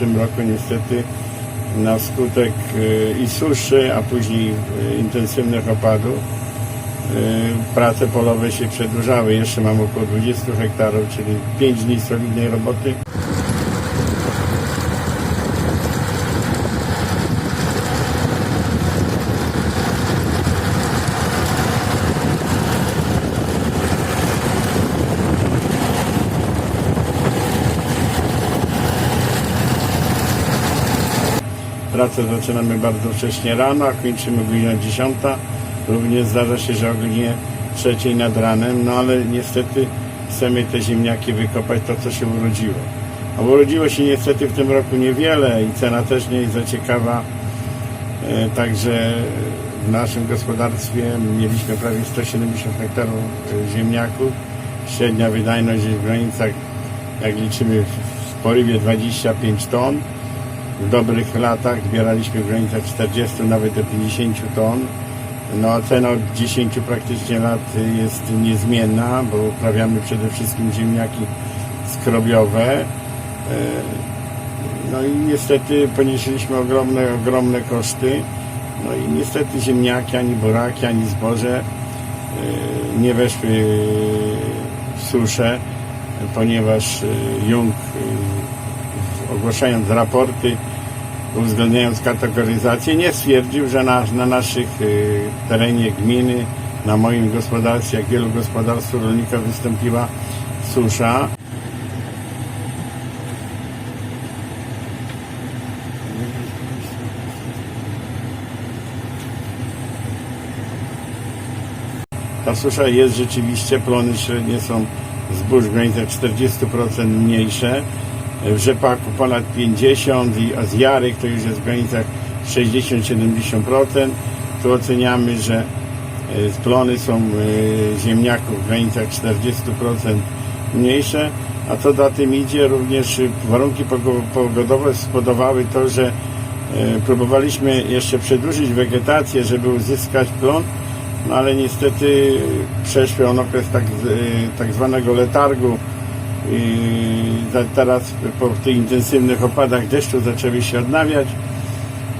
tym roku niestety na skutek y, i suszy, a później y, intensywnych opadów y, prace polowe się przedłużały. Jeszcze mam około 20 hektarów, czyli 5 dni solidnej roboty. Pracę zaczynamy bardzo wcześnie rano, a kończymy godzina 10. Również zdarza się, że o godzinie 3 nad ranem, no ale niestety chcemy te ziemniaki wykopać to, co się urodziło. A urodziło się niestety w tym roku niewiele i cena też nie jest za ciekawa. E, Także w naszym gospodarstwie mieliśmy prawie 170 hektarów e, ziemniaków. Średnia wydajność jest w granicach, jak liczymy w porywie 25 ton. W dobrych latach zbieraliśmy w granicach 40, nawet do 50 ton. No a cena od 10 praktycznie lat jest niezmienna, bo uprawiamy przede wszystkim ziemniaki skrobiowe. E, No i niestety ponieśliśmy ogromne, ogromne koszty. No i niestety ziemniaki, ani buraki, ani zboże e, nie weszły w suszę, ponieważ e, Jung ogłaszając raporty, uwzględniając kategoryzację, nie stwierdził, że na, na naszych y, terenie gminy, na moim gospodarstwie, jak wielu gospodarstw rolnika wystąpiła susza. Ta susza jest rzeczywiście, plony średnie są zbóż granicach 40% mniejsze, w rzepaku ponad 50 i z jarych to już jest w granicach 60-70%. Tu oceniamy, że e, plony są e, ziemniaków w granicach 40% mniejsze, a co za tym idzie, również warunki pogo- pogodowe spowodowały to, że e, próbowaliśmy jeszcze przedłużyć wegetację, żeby uzyskać plon, no ale niestety przeszły on okres tak, tak zwanego letargu teraz po tych intensywnych opadach deszczu zaczęły się odnawiać.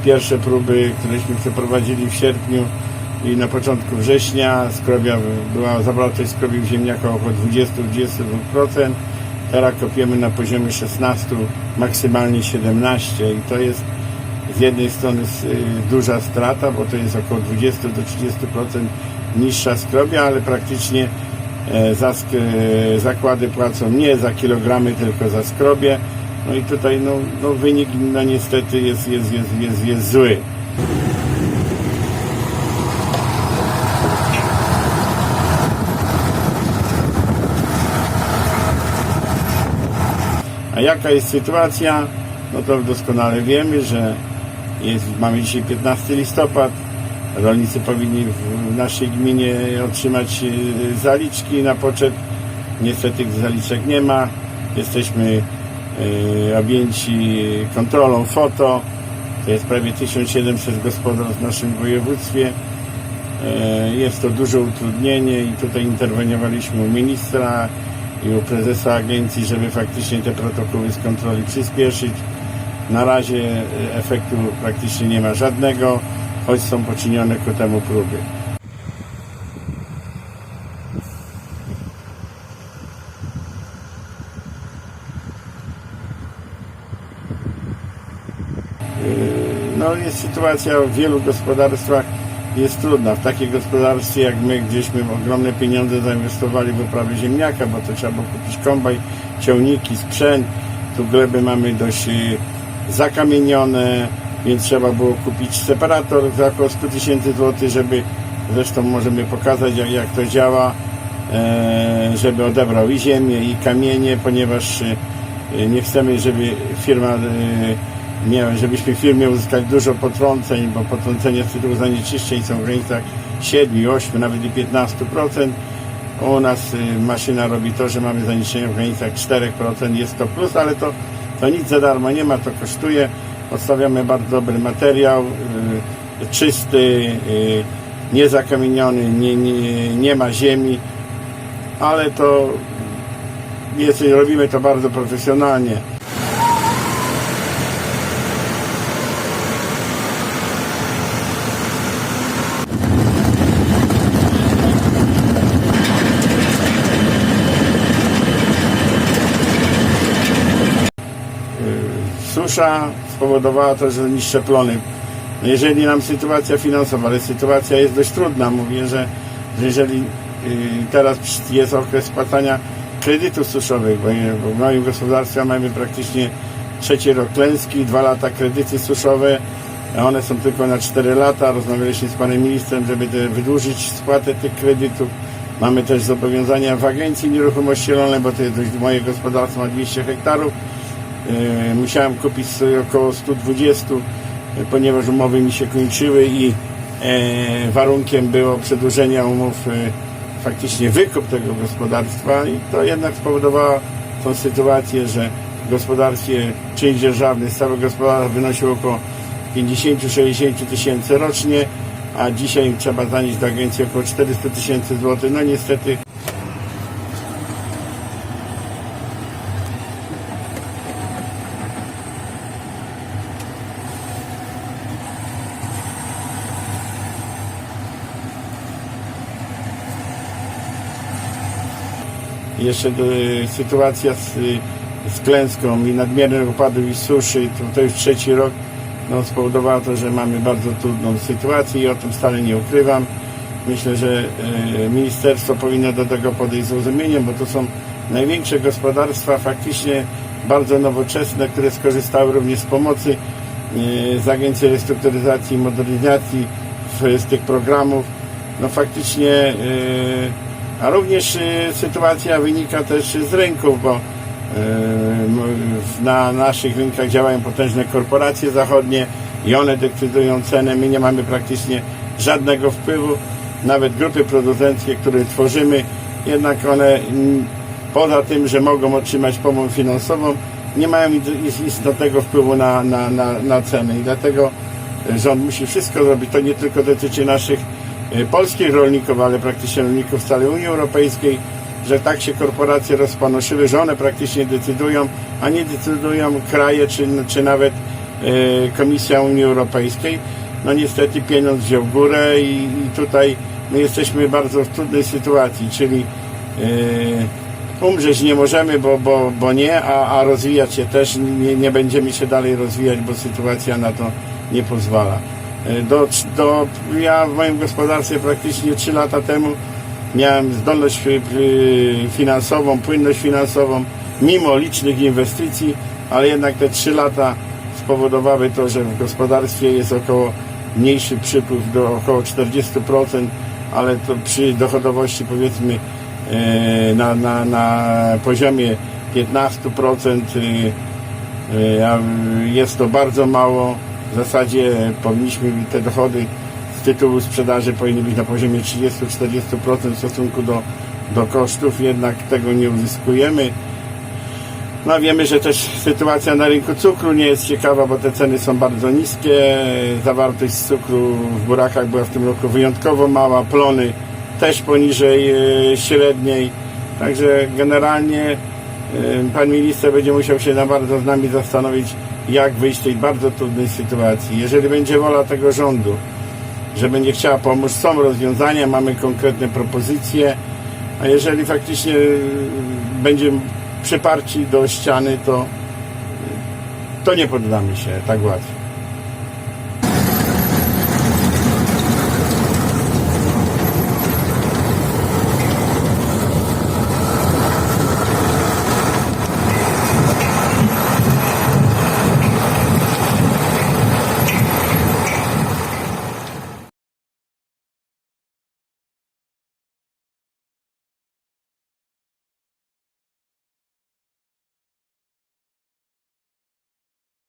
Pierwsze próby, któreśmy przeprowadzili w sierpniu i na początku września skrobia była zawartość skrobi w ziemniakach około 20-22%. Teraz kopiemy na poziomie 16, maksymalnie 17 i to jest z jednej strony duża strata, bo to jest około 20 do 30% niższa skrobia, ale praktycznie zakłady płacą nie za kilogramy, tylko za skrobie. No i tutaj no, no wynik no niestety jest, jest, jest, jest, jest zły. A jaka jest sytuacja? No to doskonale wiemy, że jest, mamy dzisiaj 15 listopad. Rolnicy powinni w naszej gminie otrzymać e, zaliczki na poczet. Niestety zaliczek nie ma. Jesteśmy e, objęci kontrolą foto. To jest prawie 1700 gospodarstw w naszym województwie. E, Jest to duże utrudnienie i tutaj interweniowaliśmy u ministra i u prezesa agencji, żeby faktycznie te protokoły z kontroli przyspieszyć. Na razie e, efektu praktycznie nie ma żadnego, choć są poczynione ku temu próby. No jest sytuacja w wielu gospodarstwach jest trudna. W takim gospodarstwie jak my, gdzieśmy ogromne pieniądze zainwestowali w uprawę ziemniaka, bo to trzeba było kupić kombaj, ciągniki, sprzęt. Tu gleby mamy dość y, zakamienione, więc trzeba było kupić separator za około 100 tysięcy złotych, żeby zresztą możemy pokazać jak, jak to działa, e, żeby odebrał i ziemię i kamienie, ponieważ y, nie chcemy, żeby firma y, miała, żebyśmy w firmie uzyskali dużo potrąceń, bo potrącenia z tytułu zanieczyszczeń są w granicach 7, 8, nawet i 15%. U nas maszyna robi to, że mamy zanieczyszczenia w granicach 4%, jest to plus, ale to, to nic za darmo nie ma, to kosztuje. Odstawiamy bardzo dobry materiał, y, czysty, y, niezakamieniony, nie, nie, nie ma ziemi, ale to jest, robimy to bardzo profesjonalnie. Y, susza spowodowała to, że niższe plony. No jeżeli nam sytuacja finansowa, ale sytuacja jest dość trudna, mówię, że, że jeżeli y, teraz jest okres spłacania kredytów suszowych, bo w moim gospodarstwie mamy praktycznie trzeci rok klęski, dwa lata kredyty suszowe, a one są tylko na 4 lata. Rozmawialiśmy z panem ministrem, żeby te, wydłużyć spłatę tych kredytów. Mamy też zobowiązania w Agencji Nieruchomości Rolnej, bo to jest dość, moje gospodarstwo ma 200 hektarów. E, Musiałem kupić około 120, e, ponieważ umowy mi się kończyły i e, warunkiem było przedłużenia umów faktycznie wykup tego gospodarstwa i to jednak spowodowało tą sytuację, że w gospodarstwie czynsz dzierżawny z całego gospodarstwa wynosił około 50-60 tysięcy rocznie, a dzisiaj trzeba zanieść do agencji około 400 tysięcy złotych. No niestety jeszcze y, sytuacja z, z klęską i nadmiernych opadów i suszy, to, to już trzeci rok, no, spowodowało to, że mamy bardzo trudną sytuację i o tym stale nie ukrywam. Myślę, że y, ministerstwo powinno do tego podejść z zrozumieniem, bo to są największe gospodarstwa, faktycznie bardzo nowoczesne, które skorzystały również z pomocy y, z Agencji Restrukturyzacji i Modernizacji z tych programów. No faktycznie a również y, sytuacja wynika też z rynków, bo y, na naszych rynkach działają potężne korporacje zachodnie i one decydują cenę. My nie mamy praktycznie żadnego wpływu. Nawet grupy producenckie, które tworzymy, jednak one mm, poza tym, że mogą otrzymać pomoc finansową, nie mają is- istotnego wpływu na, na, na, na ceny i dlatego rząd musi wszystko zrobić. To nie tylko dotyczy naszych polskich rolników, ale praktycznie rolników z całej Unii Europejskiej, że tak się korporacje rozpanoszyły, że one praktycznie decydują, a nie decydują kraje czy, czy nawet e, Komisja Unii Europejskiej. No niestety pieniądz wziął górę i, i tutaj my jesteśmy bardzo w trudnej sytuacji, czyli e, umrzeć nie możemy, bo, bo, bo nie, a, a rozwijać się też nie, nie będziemy się dalej rozwijać, bo sytuacja na to nie pozwala. E, Do, do, ja w moim gospodarstwie praktycznie 3 lata temu miałem zdolność finansową, płynność finansową, mimo licznych inwestycji, ale jednak te 3 lata spowodowały to, że w gospodarstwie jest około mniejszy przypływ do około 40%, ale to przy dochodowości powiedzmy e, na, na, na poziomie 15% y, y, a jest to bardzo mało. W zasadzie powinniśmy te dochody z tytułu sprzedaży powinny być na poziomie 30-40% w stosunku do, do kosztów, jednak tego nie uzyskujemy. No wiemy, że też sytuacja na rynku cukru nie jest ciekawa, bo te ceny są bardzo niskie. Zawartość cukru w burakach była w tym roku wyjątkowo mała, plony też poniżej e, średniej. Także generalnie e, pan minister będzie musiał się na bardzo z nami zastanowić, jak wyjść z tej bardzo trudnej sytuacji. Jeżeli będzie wola tego rządu, że będzie chciała pomóc, są rozwiązania, mamy konkretne propozycje, a jeżeli faktycznie y, będzie przyparci do ściany, to, to nie poddamy się tak łatwo.